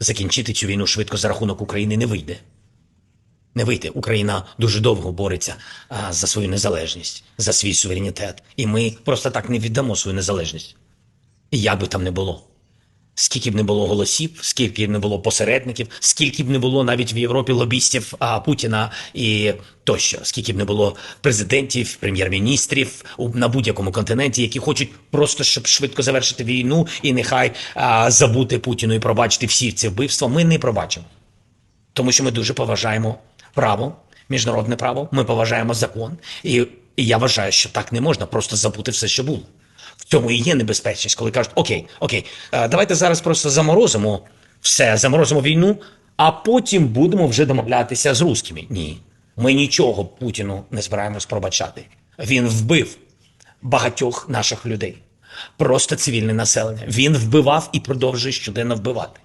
закінчити цю війну швидко за рахунок України не вийде. Не вийде. Україна дуже довго бореться а, за свою незалежність, за свій суверенітет. І ми просто так не віддамо свою незалежність. І як би там не було. Скільки б не було голосів, скільки б не було посередників, скільки б не було навіть в Європі лобістів а, Путіна і тощо, скільки б не було президентів, прем'єр-міністрів у- на будь-якому континенті, які хочуть просто щоб швидко завершити війну і нехай а, забути Путіну і пробачити всі ці вбивства. Ми не пробачимо, тому що ми дуже поважаємо право, міжнародне право. Ми поважаємо закон, і, і я вважаю, що так не можна просто забути все, що було. В цьому і є небезпечність, коли кажуть, окей, окей, е, давайте зараз просто заморозимо все, заморозимо війну, а потім будемо вже домовлятися з русскими. Ні, ми нічого Путіну не збираємось пробачати. Він вбив багатьох наших людей, просто цивільне населення. Він вбивав і продовжує щоденно вбивати.